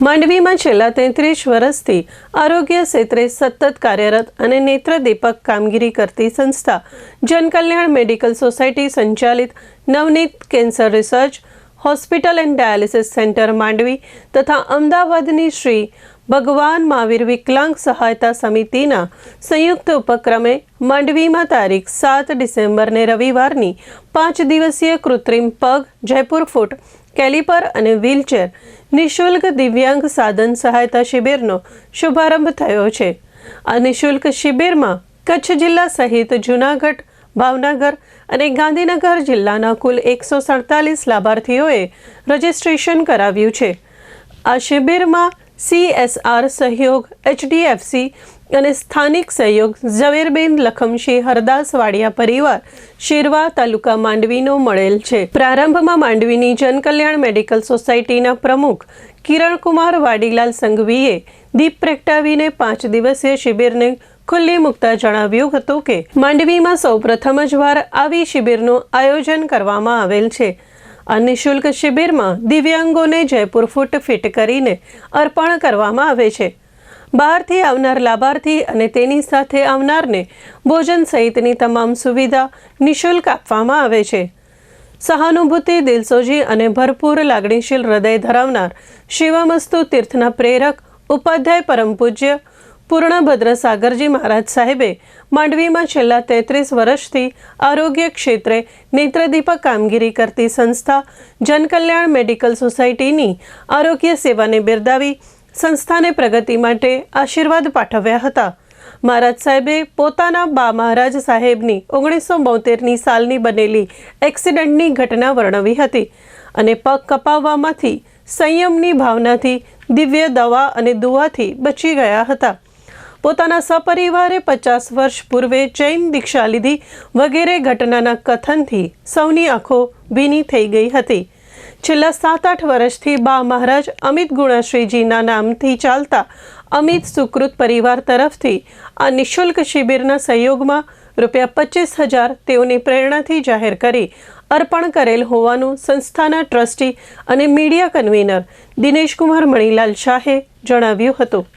માંડવીમાં છેલ્લા તેત્રીસ વર્ષથી આરોગ્ય ક્ષેત્રે સતત કાર્યરત અને નેત્રદીપક કામગીરી કરતી સંસ્થા જનકલ્યાણ મેડિકલ સોસાયટી સંચાલિત Navneet cancer research, hospital and dialysis centre Mandvi તથા અમદાવાદની શ્રી ભગવાન મહાવીર વિકલાંગ સહાયતા સમિતિના સંયુક્ત ઉપક્રમે માંડવીમાં તારીખ સાત ડિસેમ્બરને રવિવારની પાંચ દિવસીય કૃત્રિમ પગ જયપુર ફૂટ કેલિપર અને વ્હીલચેર નિઃશુલ્ક દિવ્યાંગ સાધન સહાયતા શિબિરનો શુભારંભ થયો છે. આ નિઃશુલ્ક શિબિરમાં કચ્છ જિલ્લા સહિત જૂનાગઢ, ભાવનગર અને ગાંધીનગર જિલ્લાના કુલ એકસો સડતાલીસ લાભાર્થીઓએ રજીસ્ટ્રેશન કરાવ્યું છે. આ શિબિરમાં સીએસઆર સહયોગ, એચડીએફસી અને સ્થાનિક સહયોગ ઝવેરબેન લખમશી હરદાસ વાડિયા પરિવાર શિરવા તાલુકા માંડવીનો મળેલ છે. પ્રારંભમાં માંડવીની જનકલ્યાણ મેડિકલ સોસાયટીના પ્રમુખ કિરણકુમાર વાડીલાલ સંઘવીએ દીપ પ્રગટાવીને પાંચ દિવસીય શિબિરને ખુલ્લી મૂકતા જણાવ્યું હતું કે, માંડવીમાં સૌપ્રથમ જ વાર આવી શિબિરનું આયોજન કરવામાં આવેલ છે. આ નિઃશુલ્ક શિબિરમાં દિવ્યાંગોને જયપુર ફૂટ ફિટ કરીને અર્પણ કરવામાં આવે છે. બહારથી આવનાર લાભાર્થી અને તેની સાથે આવનારને ભોજન સહિતની તમામ સુવિધા નિઃશુલ્ક આપવામાં આવે છે. સહાનુભૂતિ, દિલસોજી અને ભરપૂર લાગણીશીલ હૃદય ધરાવનાર શિવમસ્તુ તીર્થના પ્રેરક, ઉપાધ્યાય પરમ પૂજ્ય પૂર્ણભદ્ર સાગરજી મહારાજ સાહેબે માંડવીમાં છેલ્લા તેત્રીસ વર્ષથી આરોગ્ય ક્ષેત્રે નેત્રદીપક કામગીરી કરતી સંસ્થા જનકલ્યાણ મેડિકલ સોસાયટીની આરોગ્ય સેવાને બિરદાવી સંસ્થાને પ્રગતિ માટે આશીર્વાદ પાઠવ્યા હતા. મહારાજ સાહેબે પોતાના બા મહારાજ સાહેબની ઓગણીસો બોતેરની સાલની બનેલી એક્સિડન્ટની ઘટના વર્ણવી હતી અને પગ કપાવવામાંથી સંયમની ભાવનાથી દિવ્ય દવા અને દુવાથી બચી ગયા હતા. પોતાના સપરિવારે પચાસ વર્ષ પૂર્વે જૈન દીક્ષા લીધી વગેરે ઘટનાના કથનથી સૌની આંખો ભીની થઈ ગઈ હતી. છેલ્લા સાત આઠ વર્ષથી બા મહારાજ અમિત ગુણાશ્રીજીના નામથી ચાલતા અમિત સુકૃત પરિવાર તરફથી આ નિઃશુલ્ક શિબિરના સહયોગમાં રૂપિયા પચીસ હજાર તેઓની પ્રેરણાથી જાહેર કરી અર્પણ કરેલ હોવાનું સંસ્થાના ટ્રસ્ટી અને મીડિયા કન્વીનર દિનેશકુમાર મણીલાલ શાહે જણાવ્યું હતું.